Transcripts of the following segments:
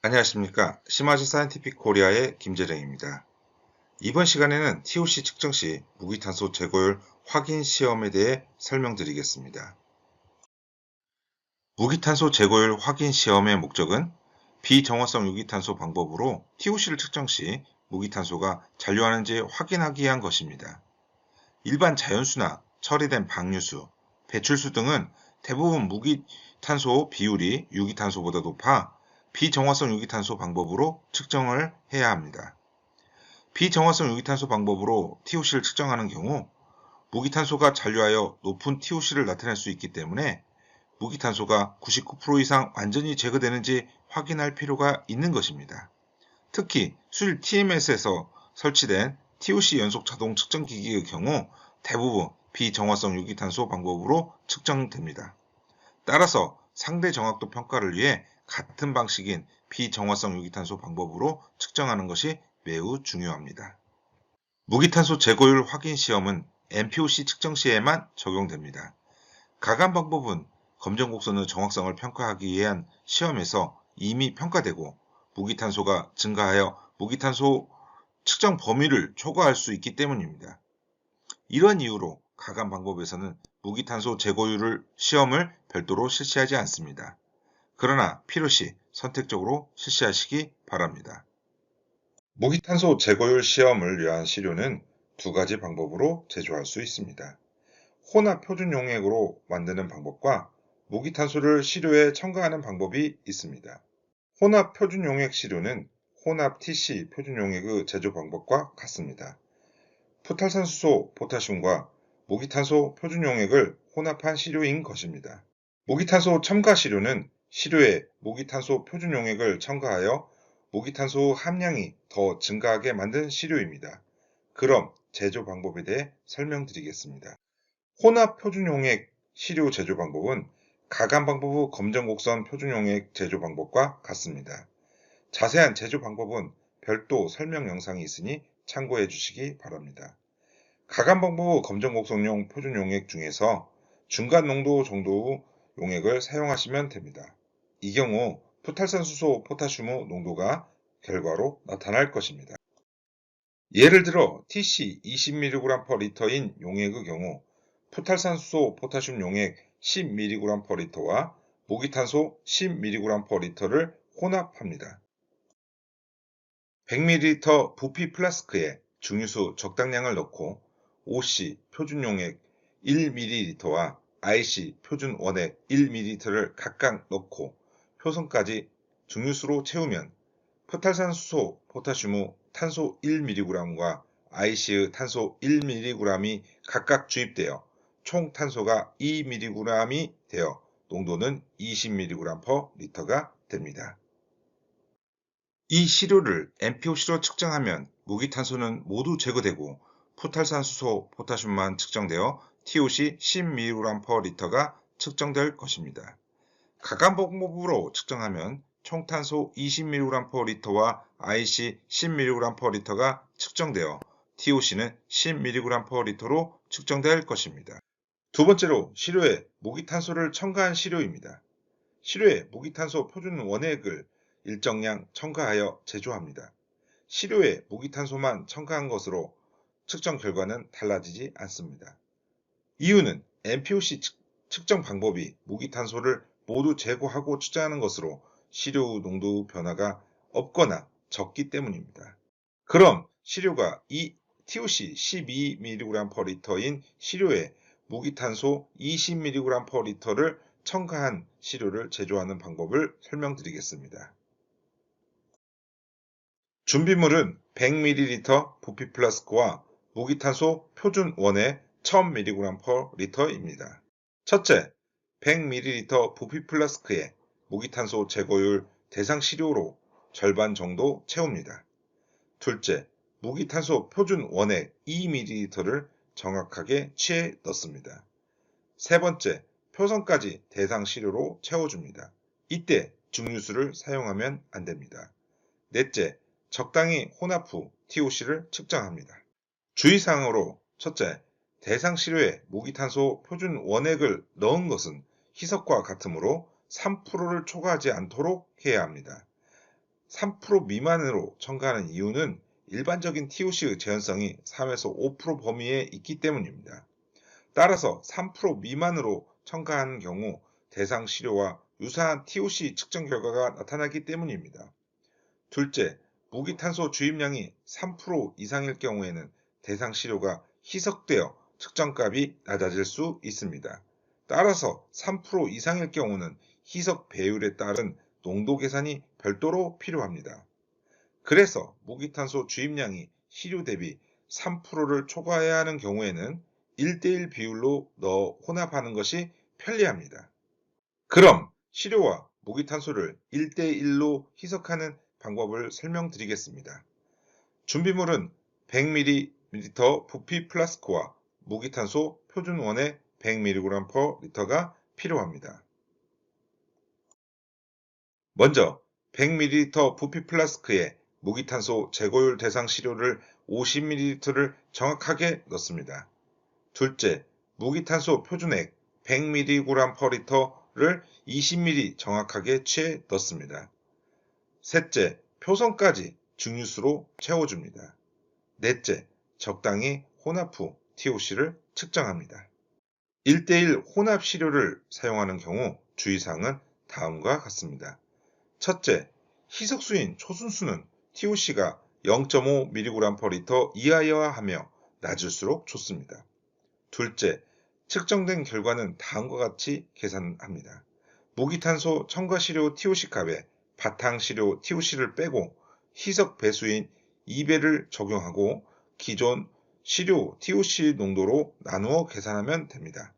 안녕하십니까. 시마즈 사이언티픽 코리아의 김재령입니다. 이번 시간에는 TOC 측정 시 무기탄소 제거율 확인 시험에 대해 설명드리겠습니다. 무기탄소 제거율 확인 시험의 목적은 비정화성 유기탄소 방법으로 TOC를 측정 시 무기탄소가 잔류하는지 확인하기 위한 것입니다. 일반 자연수나 처리된 방류수, 배출수 등은 대부분 무기탄소 비율이 유기탄소보다 높아 비정화성 유기탄소 방법으로 측정을 해야 합니다. 비정화성 유기탄소 방법으로 TOC를 측정하는 경우 무기탄소가 잔류하여 높은 TOC를 나타낼 수 있기 때문에 무기탄소가 99% 이상 완전히 제거되는지 확인할 필요가 있는 것입니다. 특히 수일 TMS에서 설치된 TOC 연속 자동 측정 기기의 경우 대부분 비정화성 유기탄소 방법으로 측정됩니다. 따라서 상대 정확도 평가를 위해 같은 방식인 비정화성 유기탄소 방법으로 측정하는 것이 매우 중요합니다. 무기탄소 제거율 확인 시험은 MPOC 측정 시에만 적용됩니다. 가감 방법은 검정 곡선의 정확성을 평가하기 위한 시험에서 이미 평가되고 무기탄소가 증가하여 무기탄소 측정 범위를 초과할 수 있기 때문입니다. 이런 이유로 가감 방법에서는 무기탄소 제거율을 시험을 별도로 실시하지 않습니다. 그러나 필요시 선택적으로 실시하시기 바랍니다. 무기탄소 제거율 시험을 위한 시료는 두 가지 방법으로 제조할 수 있습니다. 혼합 표준 용액으로 만드는 방법과 무기탄소를 시료에 첨가하는 방법이 있습니다. 혼합 표준 용액 시료는 혼합 TC 표준 용액의 제조 방법과 같습니다. 포탈산수소 포타슘과 무기탄소 표준 용액을 혼합한 시료인 것입니다. 무기탄소 첨가 시료는 시료에 무기탄소 표준 용액을 첨가하여 무기탄소 함량이 더 증가하게 만든 시료입니다. 그럼 제조 방법에 대해 설명드리겠습니다. 혼합 표준 용액 시료 제조 방법은 가감 방법의 검정 곡선 표준 용액 제조 방법과 같습니다. 자세한 제조 방법은 별도 설명 영상이 있으니 참고해 주시기 바랍니다. 가감 방법의 검정 곡선용 표준 용액 중에서 중간 농도 정도 의 용액을 사용하시면 됩니다. 이 경우 포탈산수소 포타슘의 농도가 결과로 나타날 것입니다. 예를 들어 TC 20mg/L인 용액의 경우 포탈산수소 포타슘 용액 10mg/L와 무기탄소 10mg/L를 혼합합니다. 100ml 부피 플라스크에 중류수 적당량을 넣고 OC 표준 용액 1ml와 IC 표준 원액 1ml를 각각 넣고 효성까지 중류수로 채우면 포탈산수소 포타슘의 탄소 1mg과 IC의 탄소 1mg이 각각 주입되어 총 탄소가 2mg이 되어 농도는 20mg/L가 됩니다. 이 시료를 MPOC로 측정하면 무기탄소는 모두 제거되고 포탈산수소 포타슘만 측정되어 TOC 10mg/L가 측정될 것입니다. 가감 방법으로 측정하면 총탄소 20mg/L와 IC 10mg/L가 측정되어 TOC는 10mg/L로 측정될 것입니다. 두 번째로 시료에 무기탄소를 첨가한 시료입니다. 시료에 무기탄소 표준 원액을 일정량 첨가하여 제조합니다. 시료에 무기탄소만 첨가한 것으로 측정 결과는 달라지지 않습니다. 이유는 MPOC 측정 방법이 무기탄소를 모두 제거하고 추자하는 것으로 시료 농도 변화가 없거나 적기 때문입니다. 그럼 시료가 이 TOC 12mg/L인 시료에 무기탄소 20mg/L를 첨가한 시료를 제조하는 방법을 설명드리겠습니다. 준비물은 100ml 부피 플라스크와 무기탄소 표준 원액 1000mg/L입니다. 첫째, 100ml 부피 플라스크에 무기탄소 제거율 대상 시료로 절반 정도 채웁니다. 둘째, 무기탄소 표준 원액 2ml를 정확하게 취해 넣습니다. 세 번째, 표선까지 대상 시료로 채워줍니다. 이때 증류수를 사용하면 안 됩니다. 넷째, 적당히 혼합 후 TOC를 측정합니다. 주의사항으로 첫째, 대상 시료에 무기탄소 표준 원액을 넣은 것은 희석과 같으므로 3%를 초과하지 않도록 해야 합니다. 3% 미만으로 첨가하는 이유는 일반적인 TOC의 제한성이 3에서 5% 범위에 있기 때문입니다. 따라서 3% 미만으로 첨가하는 경우 대상 시료와 유사한 TOC 측정 결과가 나타나기 때문입니다. 둘째, 무기탄소 주입량이 3% 이상일 경우에는 대상 시료가 희석되어 측정값이 낮아질 수 있습니다. 따라서 3% 이상일 경우는 희석 배율에 따른 농도 계산이 별도로 필요합니다. 그래서 무기탄소 주입량이 시료 대비 3%를 초과해야 하는 경우에는 1대1 비율로 넣어 혼합하는 것이 편리합니다. 그럼 시료와 무기탄소를 1대1로 희석하는 방법을 설명드리겠습니다. 준비물은 100ml 부피 플라스크와 무기탄소 표준원의 100mg/L가 필요합니다. 먼저 100ml 부피 플라스크에 무기탄소 제거율 대상 시료를 50ml를 정확하게 넣습니다. 둘째, 무기탄소 표준액 100mg/L를 20ml 정확하게 취해 넣습니다. 셋째, 표성까지 증류수로 채워줍니다. 넷째, 적당히 혼합 후 TOC를 측정합니다. 1대1 혼합 시료를 사용하는 경우 주의사항은 다음과 같습니다. 첫째, 희석수인 초순수는 TOC가 0.5mg/L 이하여야 하며 낮을수록 좋습니다. 둘째, 측정된 결과는 다음과 같이 계산합니다. 무기탄소 첨가 시료 TOC 값에 바탕 시료 TOC를 빼고 희석 배수인 2배를 적용하고 기존 시료 TOC 농도로 나누어 계산하면 됩니다.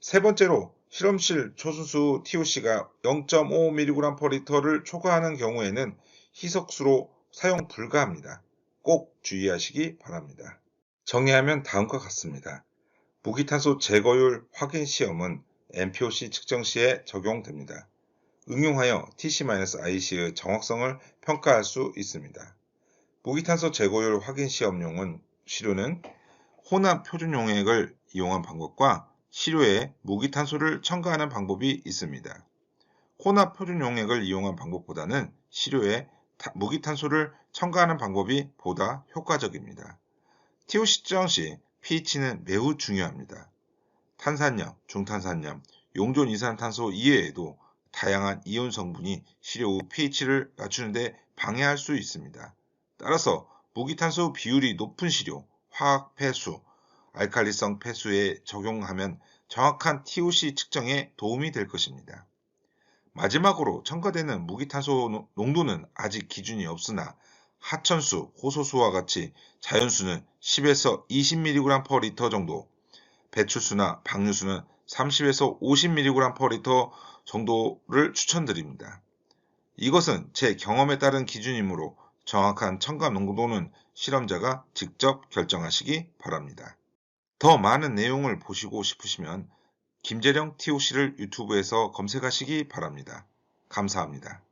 세 번째로 실험실 초순수 TOC가 0.5mg/L를 초과하는 경우에는 희석수로 사용 불가합니다. 꼭 주의하시기 바랍니다. 정리하면 다음과 같습니다. 무기탄소 제거율 확인 시험은 MPOC 측정 시에 적용됩니다. 응용하여 TC-IC의 정확성을 평가할 수 있습니다. 무기탄소 제거율 확인 시험용은 시료는 혼합 표준 용액을 이용한 방법과 시료에 무기탄소를 첨가하는 방법이 있습니다. 혼합 표준 용액을 이용한 방법보다는 시료에 무기탄소를 첨가하는 방법이 보다 효과적입니다. TOC 측정 시 pH는 매우 중요합니다. 탄산염, 중탄산염, 용존 이산탄소 이외에도 다양한 이온 성분이 시료 후 pH를 낮추는데 방해할 수 있습니다. 따라서 무기탄소 비율이 높은 시료, 화학 폐수, 알칼리성 폐수에 적용하면 정확한 TOC 측정에 도움이 될 것입니다. 마지막으로 첨가되는 무기탄소 농도는 아직 기준이 없으나 하천수, 호소수와 같이 자연수는 10에서 20mg/L 정도, 배출수나 방류수는 30에서 50mg/L 정도를 추천드립니다. 이것은 제 경험에 따른 기준이므로 정확한 첨가 농도는 실험자가 직접 결정하시기 바랍니다. 더 많은 내용을 보시고 싶으시면 김재령 TOC를 유튜브에서 검색하시기 바랍니다. 감사합니다.